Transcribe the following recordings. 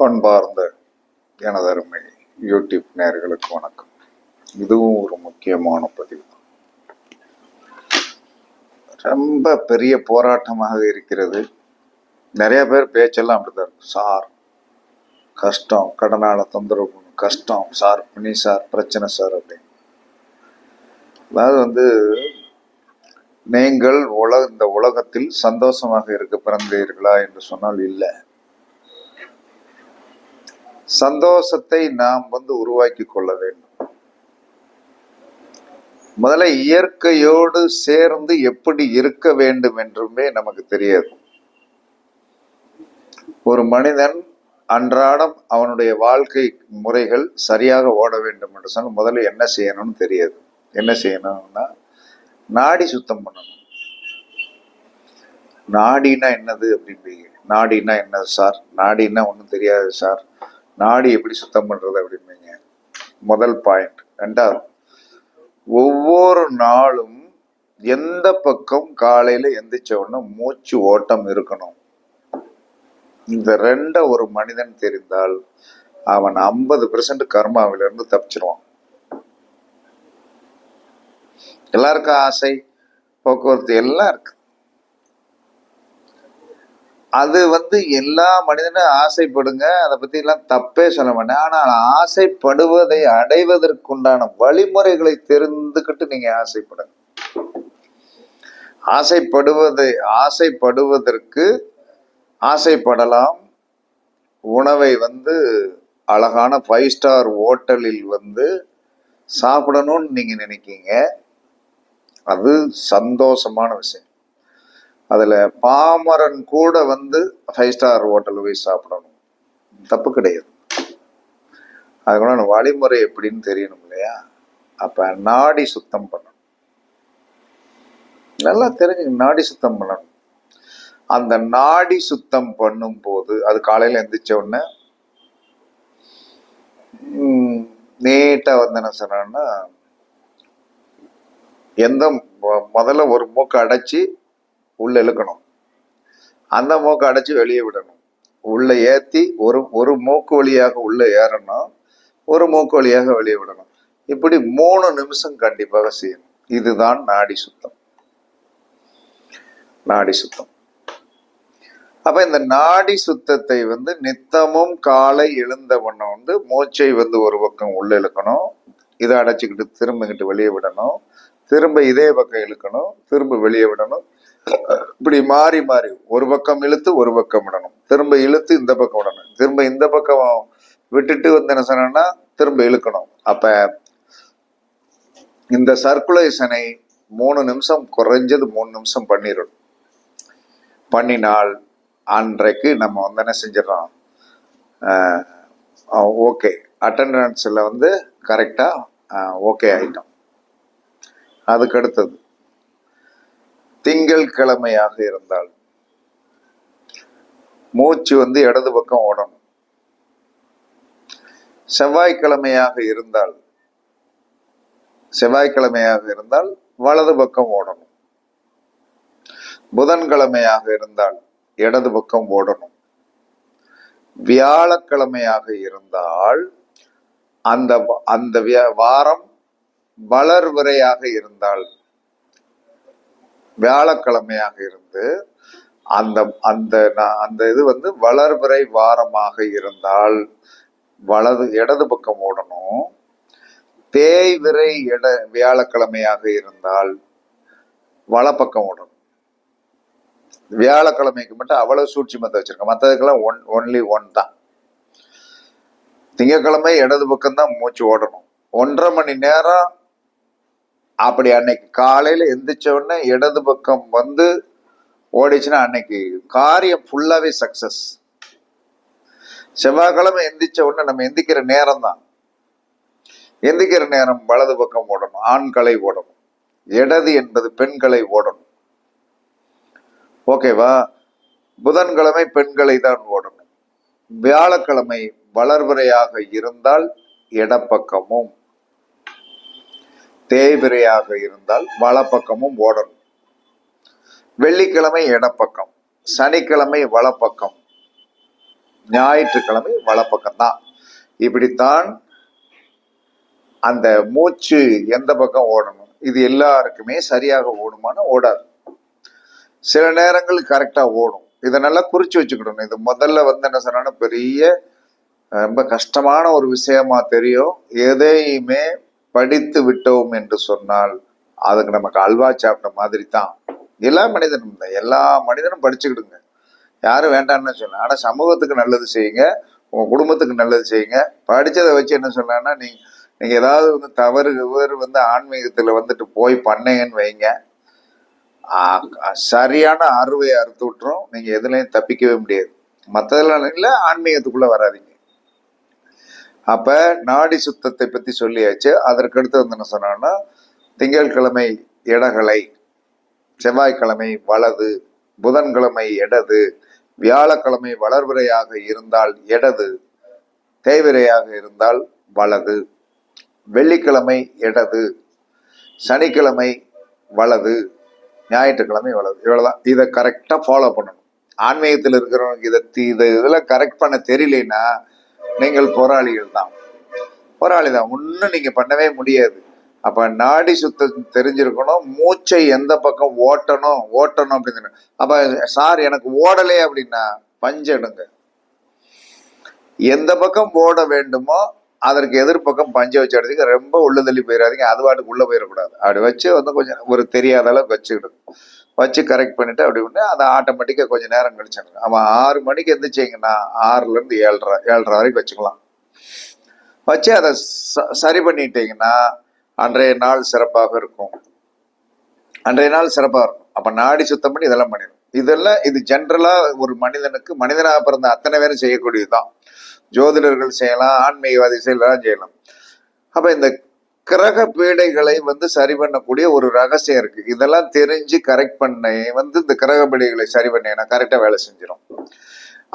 பண்பார்ந்த எனதருமை யூடியூப் நேர்களுக்கு வணக்கம். இதுவும் ஒரு முக்கியமான பதிவு. தான் ரொம்ப பெரிய போராட்டமாக இருக்கிறது. நிறைய பேர் பேச்செல்லாம் அப்படிதான் இருக்கும். சார் கஷ்டம் கடனால தொந்தரவு கஷ்டம் சார் பிணி சார் பிரச்சனை சார் அப்படின்னு. அதாவது வந்து நீங்கள் உலக இந்த உலகத்தில் சந்தோஷமாக இருக்க பிறந்தீர்களா என்று சொன்னால் இல்லை. சந்தோஷத்தை நாம் வந்து உருவாக்கி கொள்ள வேண்டும். முதல்ல இயற்கையோடு சேர்ந்து எப்படி இருக்க வேண்டும் என்றுமே நமக்கு தெரியாது. ஒரு மனிதன் அன்றாடம் அவனுடைய வாழ்க்கை முறைகள் சரியாக ஓட வேண்டும் என்று சொன்னால் முதல்ல என்ன செய்யணும்னு தெரியாது. என்ன செய்யணும்னா நாடி சுத்தம் பண்ணணும். நாடினா என்னது அப்படின்றீங்க நாடினா என்னது சார்? நாடினா ஒன்றும் தெரியாது சார். நாடி எப்படி சுத்தம் பண்றது அப்படிம்பீங்க முதல் பாயிண்ட் ரெண்டாவது ஒவ்வொரு நாளும் எந்த பக்கம் காலையில எந்திரிச்ச உடனே மூச்சு ஓட்டம் இருக்கணும். இந்த ரெண்ட ஒரு மனிதன் தெரிந்தால் அவன் ஐம்பது பெர்சன்ட் கர்மாவிலிருந்து தப்பிச்சிருவான். எல்லாருக்கும் ஆசை? போக்குவரத்து எல்லாம் இருக்கு. அது வந்து எல்லா மனிதனும் ஆசைப்படுங்க. அதை பத்தி எல்லாம் தப்பே சொல்ல மாட்டேன். ஆனால் ஆசைப்படுவதை அடைவதற்குண்டான வழிமுறைகளை தெரிந்துக்கிட்டு நீங்க ஆசைப்படுங்க. ஆசைப்படுவதை ஆசைப்படுவதற்கு ஆசைப்படலாம். உணவை வந்து அழகான ஃபைவ் ஸ்டார் ஹோட்டலில் வந்து சாப்பிடணும்னு நீங்க நினைக்கீங்க. அது சந்தோஷமான விஷயம். அதில் பாமரன் கூட வந்து ஃபைவ் ஸ்டார் ஹோட்டல் போய் சாப்பிடணும். தப்பு கிடையாது. அதுக்குள்ள வழிமுறை எப்படின்னு தெரியணும் இல்லையா? அப்போ நாடி சுத்தம் பண்ணணும். நல்லா தெரிஞ்சு நாடி சுத்தம் பண்ணணும். அந்த நாடி சுத்தம் பண்ணும் போது அது காலையில் எந்திரிச்ச உடனே நீட்டாக வந்து என்ன சொன்னான்னா எந்த முதல்ல ஒரு மூக்கை அடைச்சி உள்ள இழுக்கணும். அந்த மூக்கை அடைச்சி வெளியே விடணும். உள்ள ஏத்தி ஒரு ஒரு மூக்கு வழியாக உள்ள ஏறணும். ஒரு மூக்கு வழியாக வெளியே விடணும். இப்படி மூணு நிமிஷம் கண்டிப்பாக செய்யணும். இதுதான் நாடி சுத்தம். நாடி சுத்தம். அப்ப இந்த நாடி சுத்தத்தை வந்து நித்தமும் காலை எழுந்த வண்ணம் வந்து மூச்சை வந்து ஒரு பக்கம் உள்ள இழுக்கணும். இதை அடைச்சிக்கிட்டு திரும்பிக்கிட்டு வெளியே விடணும். திரும்ப இதே பக்கம் இழுக்கணும். திரும்ப வெளியே விடணும். இப்படி மாறி மாறி ஒரு பக்கம் இழுத்து ஒரு பக்கம் விடணும். திரும்ப இழுத்து இந்த பக்கம் விடணும். திரும்ப இந்த பக்கம் விட்டுட்டு வந்து என்ன சொன்னா திரும்ப இழுக்கணும். அப்ப இந்த சர்க்குலேஷனை மூணு நிமிஷம் குறைஞ்சது மூணு நிமிஷம் பண்ணிடணும். பண்ணினால் அன்றைக்கு நம்ம வந்து என்ன செஞ்சிடறோம் ஓகே. அட்டண்டன்ஸில் வந்து கரெக்டாக ஓகே ஆகிட்டோம் அதுக்கு அடுத்தது. திங்கள் கிழமையாக இருந்தால் மூச்சு வந்து இடது பக்கம் ஓடணும். செவ்வாய்க்கிழமையாக இருந்தால் செவ்வாய்க்கிழமையாக இருந்தால் வலது பக்கம் ஓடணும். புதன்கிழமையாக இருந்தால் இடது பக்கம் ஓடணும். வியாழக்கிழமையாக இருந்தால் அந்த அந்த வியா- வாரம் வளர்விரையாக இருந்தால் வியாழக்கிழமையாக இருந்து அந்த அந்த அந்த இது வந்து வளர்பிறை வாரமாக இருந்தால் வலது இடது பக்கம் ஓடணும். தேய்விரை இட வியாழக்கிழமையாக இருந்தால் வலப்பக்கம் ஓடணும். வியாழக்கிழமைக்கு மட்டும் அவ்வளவு சூட்சிமத்தை வச்சிருக்கேன் மற்றதுக்கெல்லாம் ஒன் ஒன்லி ஒன் தான். திங்கக்கிழமை இடது பக்கம் தான் மூச்சு ஓடணும். ஒன்றரை மணி நேரம் அப்படி அன்னைக்கு காலையில எந்திரிச்ச உடனே இடது பக்கம் வந்து ஓடிச்சுன்னா அன்னைக்கு காரியம் ஃபுல்லாவே சக்சஸ் செவ்வாய்க்கிழமை எந்திரிச்ச உடனே நம்ம எந்திக்கிற நேரம் தான் எந்திக்கிற நேரம் வலது பக்கம் ஓடணும் ஆண்களை ஓடணும் இடது என்பது பெண்களை ஓடணும். ஓகேவா புதன்கிழமை பெண்களை தான் ஓடணும். வியாழக்கிழமை வளர்வரையாக இருந்தால் இடப்பக்கமும். தேய்பிறையாக இருந்தால் வலப்பக்கமும் ஓடணும். வெள்ளிக்கிழமை இடப்பக்கம் சனிக்கிழமை வலப்பக்கம் ஞாயிற்றுக்கிழமை வலப்பக்கம்தான். இப்படித்தான் அந்த மூச்சு எந்த பக்கம் ஓடணும் இது எல்லாருக்குமே சரியாக ஓடுமான ஓடாது. சில நேரங்கள் கரெக்டாக ஓடும். இதை நல்லா குறிச்சு வச்சுக்கிடணும். இது முதல்ல வந்து என்ன சொன்னா பெரிய ரொம்ப கஷ்டமான ஒரு விஷயமா தெரியும். எதையுமே படித்து விட்டோம் என்று சொன்னால் அதுக்கு நமக்கு அல்வா சாப்பிட்ட மாதிரி தான் எல்லா மனிதனும் இல்லை எல்லா மனிதனும் படிச்சுக்கிடுங்க. யாரும் வேண்டாம்னு சொல்லலாம் ஆனால் சமூகத்துக்கு நல்லது செய்யுங்க. உங்கள் குடும்பத்துக்கு நல்லது செய்யுங்க. படித்ததை வச்சு என்ன சொல்லலாம்னா நீங்கள் நீங்கள் ஏதாவது வந்து தவறு இவர் வந்து ஆன்மீகத்தில் வந்துட்டு போய் பண்ணீங்கன்னு வைங்க. சரியான அறுவை அறுத்து விட்டுரும். நீங்கள் எதுலேயும் தப்பிக்கவே முடியாது. மற்றதெல்லாம் இல்லை ஆன்மீகத்துக்குள்ளே வராதீங்க. அப்போ நாடி சுத்தத்தை பற்றி சொல்லியாச்சு. அதற்கடுத்து வந்து என்ன சொன்னோன்னா திங்கட்கிழமை இடகலை செவ்வாய்க்கிழமை வலது புதன்கிழமை இடது வியாழக்கிழமை வளர்விரையாக இருந்தால் இடது தேய்விரையாக இருந்தால் வலது வெள்ளிக்கிழமை இடது சனிக்கிழமை வலது ஞாயிற்றுக்கிழமை வலது இவ்வளவுதான். இதை கரெக்டாக ஃபாலோ பண்ணணும். ஆன்மீகத்தில் இருக்கிறவங்க இதை தி- இதெல்லாம் கரெக்ட் பண்ண தெரியலன்னா நீங்கள் போராளிகள் தான் போராளி தான் ஒன்றும் நீங்கள் பண்ணவே முடியாது. அப்போ நாடி சுத்தம் தெரிஞ்சிருக்கணும். மூச்சை எந்த பக்கம் ஓட்டணும் ஓட்டணும் அப்படின்னு. அப்போ சார் எனக்கு ஓடலையே அப்படின்னா பஞ்செடுங்க எந்த பக்கம் ஓட வேண்டுமோ அதற்கு எதிர்ப்பக்கம் பஞ்சை வச்சு எடுத்துக்க ரொம்ப உள்ள தள்ளி போயிடாதீங்க அது பாட்டுக்கு உள்ள போயிடக்கூடாது அப்படி வச்சு வந்து கொஞ்சம் ஒரு தெரியாத அளவுக்கு வச்சுக்கிடும் வச்சு கரெக்ட் பண்ணிட்டு அப்படி பண்ணி அதை ஆட்டோமேட்டிக்காக கொஞ்சம் நேரம் கழிச்சிடுங்க அவன் ஆறு மணிக்கு எந்திரிச்சிங்கன்னா ஆறுலேருந்து ஏழரை ஏழரை வரைக்கும் வச்சுக்கலாம். வச்சு அதை ச- சரி பண்ணிட்டீங்கன்னா அன்றைய நாள் சிறப்பாக இருக்கும். அன்றைய நாள் சிறப்பாக இருக்கும். அப்போ நாடி சுத்தம் பண்ணி இதெல்லாம் பண்ணிடும் இதெல்லாம் இது ஜென்ரலாக ஒரு மனிதனுக்கு மனிதனாக பிறந்த அத்தனை பேரும் செய்யக்கூடியது தான் ஜோதிடர்கள் செய்யலாம் ஆன்மீகவாதி செய்யலாம் செய்யலாம். அப்போ இந்த கிரக பீடைகளை வந்து சரி பண்ணக்கூடிய ஒரு ரகசியம் இருக்கு. இதெல்லாம் தெரிஞ்சு கரெக்ட் பண்ண வந்து இந்த கிரக பீடைகளை சரி பண்ணேன் கரெக்டாக வேலை செஞ்சிடும்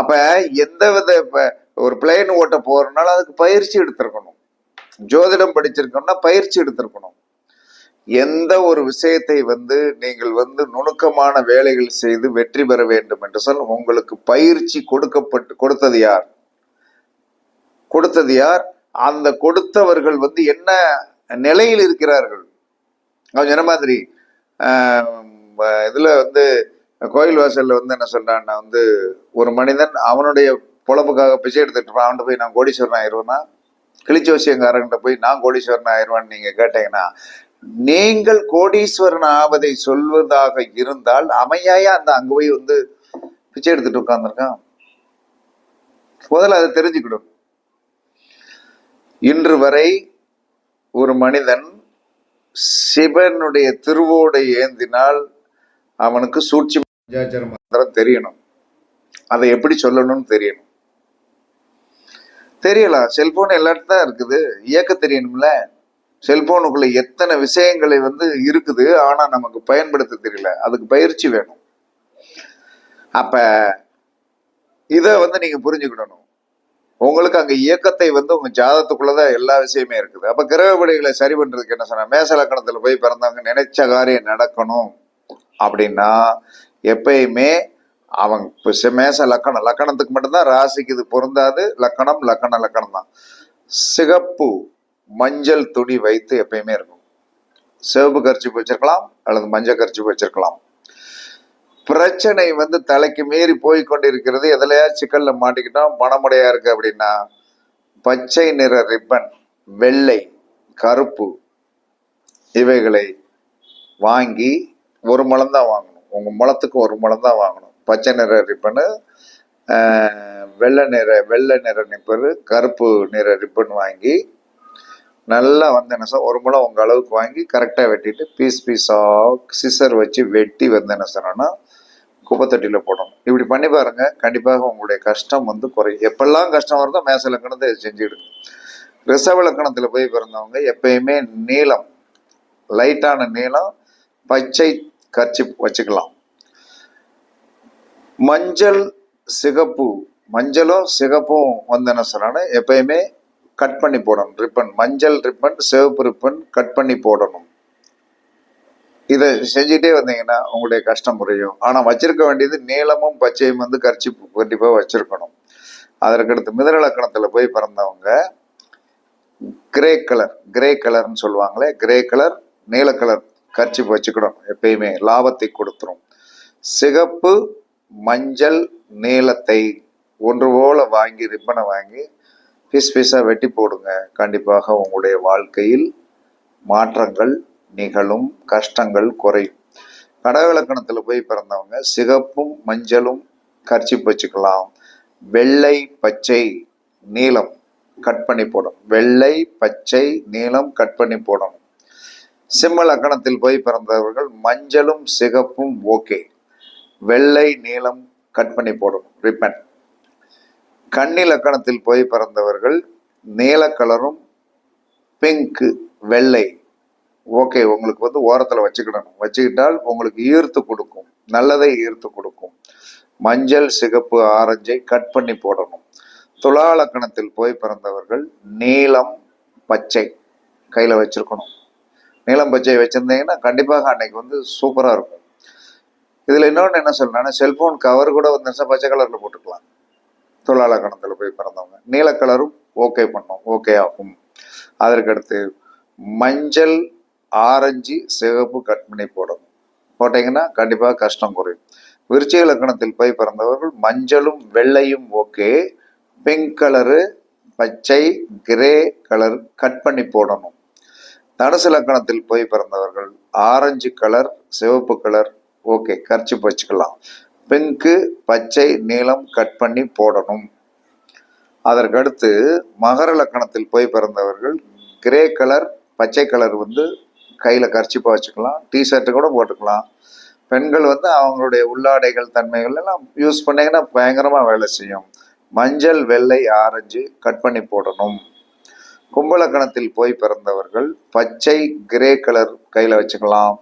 அப்ப எந்த வித இப்ப ஒரு பிளேன் ஓட்ட போறதுனால அதுக்கு பயிற்சி எடுத்திருக்கணும். ஜோதிடம் படிச்சிருக்கோம்னா பயிற்சி எடுத்திருக்கணும். எந்த ஒரு விஷயத்தை வந்து நீங்கள் வந்து நுணுக்கமான வேலைகள் செய்து வெற்றி பெற வேண்டும் என்று சொல் உங்களுக்கு பயிற்சி கொடுக்கப்பட்டு கொடுத்தது யார்? கொடுத்தது யார்? அந்த கொடுத்தவர்கள் வந்து என்ன நிலையில் இருக்கிறார்கள். அவன் சொன்ன மாதிரி இதில் வந்து கோயில் வாசலில் வந்து என்ன சொல்கிறான்னா வந்து ஒரு மனிதன் அவனுடைய பொழப்புக்காக பிச்சை எடுத்துட்டு இருப்பான். அவன்கிட்ட போய் நான் கோடீஸ்வரன் ஆயிடுவேன்னா கிளிச்சோசியங்காரங்கிட்ட போய் நான் கோடீஸ்வரன் ஆயிடுவான்னு நீங்கள் கேட்டீங்கன்னா நீங்கள் கோடீஸ்வரன் ஆவதை சொல்வதாக இருந்தால் அமையாயா அந்த அங்கே போய் வந்து பிச்சை எடுத்துட்டு உட்காந்துருக்கான் முதல்ல அதை தெரிஞ்சுக்கிடும். இன்று வரை ஒரு மனிதன் சிவனுடைய திருவோடை ஏந்தினால் அவனுக்கு சூழ்ச்சி பஞ்சாட்சர மந்திரம் தெரியணும். அதை எப்படி சொல்லணும்னு தெரியணும். தெரியலாம் செல்போன் எல்லாரும் தான் இருக்குது. இயக்க தெரியணும்ல. செல்போனுக்குள்ள எத்தனை விஷயங்களை வந்து இருக்குது ஆனா நமக்கு பயன்படுத்த தெரியல. அதுக்கு பயிற்சி வேணும். அப்ப இத வந்து நீங்க புரிஞ்சுக்கிடணும். உங்களுக்கு அங்க இயக்கத்தை வந்து உங்க ஜாதத்துக்குள்ளதான் எல்லா விஷயமே இருக்குது. அப்ப கிரகப்படிகளை சரி பண்றதுக்கு என்ன சொன்னா மேசலக்கணத்துல போய் பிறந்தவங்க நினைச்ச காரியம் நடக்கணும் அப்படின்னா எப்பயுமே அவங்க மேச லக்கணம் லக்கணத்துக்கு மட்டும்தான் ராசிக்கு இது பொருந்தாது. லக்கணம் லக்கண லக்கணம் தான். சிகப்பு மஞ்சள் துணி வைத்து எப்பயுமே இருக்கும். சிவப்பு கரிச்சி வச்சிருக்கலாம் அல்லது மஞ்சள் கரிச்சி வச்சிருக்கலாம். பிரச்சனை வந்து தலைக்கு மீறி போய் கொண்டிருக்கிறது. எதுலையா சிக்கல்ல மாட்டிக்கிட்டோம். பணமுடையா இருக்கு அப்படின்னா பச்சை நிற ரிப்பன் வெள்ளை கருப்பு இவைகளை வாங்கி ஒரு முழம் தான் வாங்கணும். உங்க முளத்துக்கு ஒரு முழம் தான் வாங்கணும். பச்சை நிற ரிப்பனு வெள்ளை நிற வெள்ளை நிற நிப்பர் கருப்பு நிற ரிப்பன் வாங்கி நல்லா வந்து என்ன சார் ஒரு முழம் உங்க அளவுக்கு வாங்கி கரெக்டாக வெட்டிட்டு பீஸ் பீஸாக சிசர் வச்சு வெட்டி வந்து என்ன சொன்னோன்னா குப்பைத்தொட்டியில் போடணும். இப்படி பண்ணி பாருங்க கண்டிப்பாக உங்களுடைய கஷ்டம் வந்து குறையும். எப்பெல்லாம் கஷ்டம் வருதோ மேச லக்கணத்தை செஞ்சுடுங்க. ரிசவ லக்கணத்தில் போய் பிறந்தவங்க எப்பயுமே நீளம் லைட்டான நீளம் பச்சை கச்சி வச்சுக்கலாம். மஞ்சள் சிகப்பு மஞ்சளும் சிகப்பும் வந்து என்ன சொன்னா எப்பயுமே கட் பண்ணி போடணும். ரிப்பன் மஞ்சள் ரிப்பன் சிவப்பு ரிப்பன் கட் பண்ணி போடணும். இதை செஞ்சுட்டே வந்தீங்கன்னா உங்களுடைய கஷ்டம் குறையும் ஆனால் வச்சிருக்க வேண்டியது நீளமும் பச்சையும் வந்து கரிச்சி கண்டிப்பாக வச்சிருக்கணும். அதற்கடுத்து மிதனலக்கணத்துல போய் பிறந்தவங்க கிரே கலர் கிரே கலர்னு சொல்லுவாங்களே கிரே கலர் நீல கலர் கர்ச்சி வச்சுக்கணும். எப்பயுமே லாபத்தை கொடுத்துரும். சிகப்பு மஞ்சள் நீலத்தை ஒன்று போல வாங்கி ரிப்பனை வாங்கி பீஸ் பீஸாக வெட்டி போடுங்க. கண்டிப்பாக உங்களுடைய வாழ்க்கையில் மாற்றங்கள் நிகழும் கஷ்டங்கள் குறையும் கடகலக்கணத்தில் போய் பிறந்தவங்க சிகப்பும் மஞ்சளும் கர்ச்சிப்பு வச்சுக்கலாம். வெள்ளை பச்சை நீளம் கட் பண்ணி போடணும். வெள்ளை பச்சை நீளம் கட் பண்ணி போடணும். சிம்ம லக்கணத்தில் போய் பிறந்தவர்கள் மஞ்சளும் சிகப்பும் ஓகே. வெள்ளை நீளம் கட் பண்ணி போடணும். ரிப்பன் கன்னி லக்கணத்தில் போய் பிறந்தவர்கள் நீல கலரும் பிங்க் வெள்ளை. ஓகே உங்களுக்கு வந்து ஓரத்தில் வச்சுக்கிடணும். வச்சுக்கிட்டால் உங்களுக்கு ஈர்த்து கொடுக்கும். நல்லதை ஈர்த்து கொடுக்கும். மஞ்சள் சிகப்பு ஆரஞ்சை கட் பண்ணி போடணும். துலா லக்கணத்தில் போய் பிறந்தவர்கள் நீலம் பச்சை கையில் வச்சிருக்கணும். நீலம் பச்சை வச்சுருந்தீங்கன்னா கண்டிப்பாக அன்னைக்கு வந்து சூப்பராக இருக்கும். இதில் இன்னொன்று என்ன சொல்லணும்னா செல்ஃபோன் கவர் கூட வந்து பச்சை கலரில் போட்டுக்கலாம். துலா லக்கணத்தில் போய் பிறந்தவங்க. நீல கலரும் ஓகே பண்ணும் ஓகே ஆகும். அதற்கடுத்து மஞ்சள் ஆரஞ்சு சிகப்பு கட் பண்ணி போடணும். போட்டீங்கன்னா கண்டிப்பாக கஷ்டம் குறையும். விருச்சிக லக்கணத்தில் போய் பிறந்தவர்கள் மஞ்சளும் வெள்ளையும் ஓகே பிங்க் கலரு பச்சை கிரே கலர் கட் பண்ணி போடணும். தனுசு லக்கணத்தில் போய் பிறந்தவர்கள் ஆரஞ்சு கலர் சிவப்பு கலர் ஓகே கரைச்சி வச்சுக்கலாம் பிங்க்கு பச்சை நீலம் கட் பண்ணி போடணும். அதற்கடுத்து மகர லக்கணத்தில் போய் பிறந்தவர்கள் கிரே கலர் பச்சை கலர் வந்து கையில் கர்ச்சிப்பாக வச்சுக்கலாம் டிஷர்ட்டு கூட போட்டுக்கலாம். பெண்கள் வந்து அவங்களுடைய உள்ளாடைகள் தன்மைகள் எல்லாம் யூஸ் பண்ணீங்கன்னா பயங்கரமாக வேலை செய்யும். மஞ்சள் வெள்ளை ஆரஞ்சு கட் பண்ணி போடணும். கும்பலக்கணத்தில் போய் பிறந்தவர்கள் பச்சை கிரே கலர் கையில் வச்சுக்கலாம்.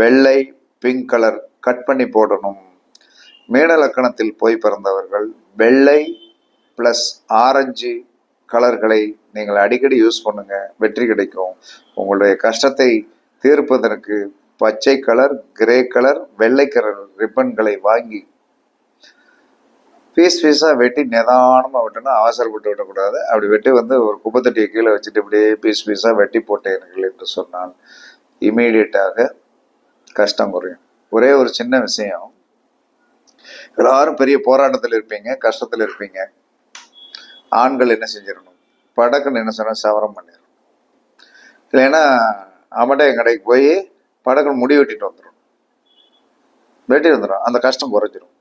வெள்ளை பிங்க் கலர் கட் பண்ணி போடணும். மீன லக்கணத்தில் போய் பிறந்தவர்கள் வெள்ளை ப்ளஸ் ஆரஞ்சு கலர்களை நீங்கள் அடிக்கடி யூஸ் பண்ணுங்க. வெற்றி கிடைக்கும். உங்களுடைய கஷ்டத்தை தீர்ப்பதற்கு பச்சை கலர் கிரே கலர் வெள்ளை கலர் ரிப்பன்களை வாங்கி பீஸ் பீஸாக வெட்டி நிதானமாக வெட்டணும். அவசரப்பட்டு விடக்கூடாது. அப்படி வெட்டி வந்து ஒரு குப்பத்தட்டியை கீழே வச்சுட்டு இப்படியே பீஸ் பீஸாக வெட்டி போட்டேன் என்று சொன்னால் இமீடியட்டாக கஷ்டம் குறையும். ஒரே ஒரு சின்ன விஷயம். எல்லாரும் பெரிய போராட்டத்தில் இருப்பீங்க கஷ்டத்தில் இருப்பீங்க. ஆண்கள் என்ன செஞ்சிடணும் படக்குன்னு என்ன சொன்னால் சவரம் பண்ணிடும் இல்லைன்னா அவன்கிட்ட என் கடைக்கு போய் படக்குன்னு முடி வெட்டிட்டு வந்துடும் வெட்டி வந்துடும் அந்த கஷ்டம் குறைஞ்சிரும்.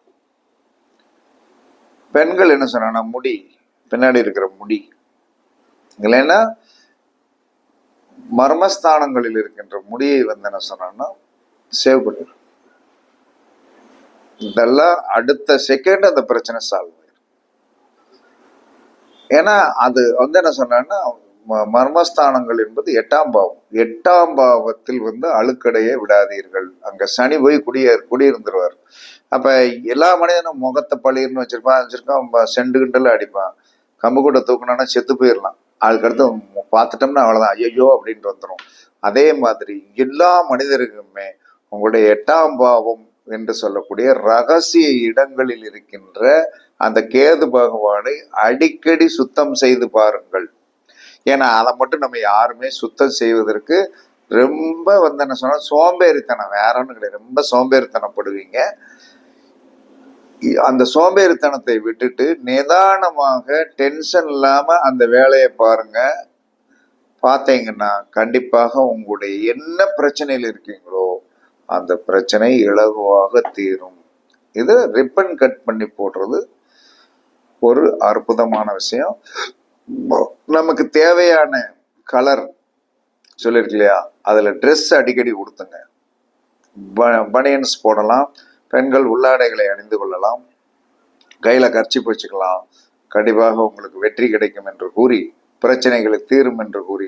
பெண்கள் என்ன சொன்னா முடி பின்னாடி இருக்கிற முடி. இல்லைன்னா மர்மஸ்தானங்களில் இருக்கின்ற முடியை வந்து என்ன சொன்னா சேவ் பண்ணிடும் இதெல்லாம் அடுத்த செகண்ட் அந்த பிரச்சனை சால்வ் ஏன்னா அது வந்து என்ன சொன்னான்னா மர்மஸ்தானங்கள் என்பது எட்டாம் பாவம். எட்டாம் பாவத்தில் வந்து அழுக்கடையே விடாதீர்கள். அங்க சனி போய் குடிய குடியிருந்துருவார். அப்ப எல்லா மனிதனும் முகத்தை பழிர்னு வச்சிருப்பான் வச்சிருக்கான் செண்டு கிண்டல அடிப்பான். கம்பு கூட தூக்கணும்னா செத்து போயிடலாம் அதுக்கடுத்து பார்த்துட்டோம்னா அவ்வளவுதான். ஐயோ அப்படின்ட்டு வந்துடும் அதே மாதிரி எல்லா மனிதருக்குமே உங்களுடைய எட்டாம் பாவம் என்று சொல்லக்கூடிய ரகசிய இடங்களில் இருக்கின்ற அந்த கேது பகவானை அடிக்கடி சுத்தம் செய்து பாருங்கள். ஏன்னா அதை மட்டும் நம்ம யாருமே சுத்தம் செய்வதற்கு ரொம்ப வந்து என்ன சொன்னா சோம்பேறித்தனம். வேற ஒன்றும் கிடையாது. ரொம்ப சோம்பேறித்தனப்படுவீங்க. அந்த சோம்பேறித்தனத்தை விட்டுட்டு நிதானமாக டென்ஷன் இல்லாம அந்த வேலையை பாருங்க. பார்த்தீங்கன்னா கண்டிப்பாக உங்களுடைய என்ன பிரச்சனையில் இருக்கீங்களோ அந்த பிரச்சனை இலகுவாக தீரும். இது ரிப்பன் கட் பண்ணி போடுறது ஒரு அற்புதமான விஷயம். நமக்கு தேவையான கலர் சொல்லியிருக்கு இல்லையா? அதில் ட்ரெஸ் அடிக்கடி கொடுத்துங்க பனியன்ஸ் போடலாம். பெண்கள் உள்ளாடைகளை அணிந்து கொள்ளலாம். கையில் கர்ச்சி வச்சுக்கலாம். கண்டிப்பாக உங்களுக்கு வெற்றி கிடைக்கும் என்று கூறி பிரச்சனைகளை தீரும் என்று கூறி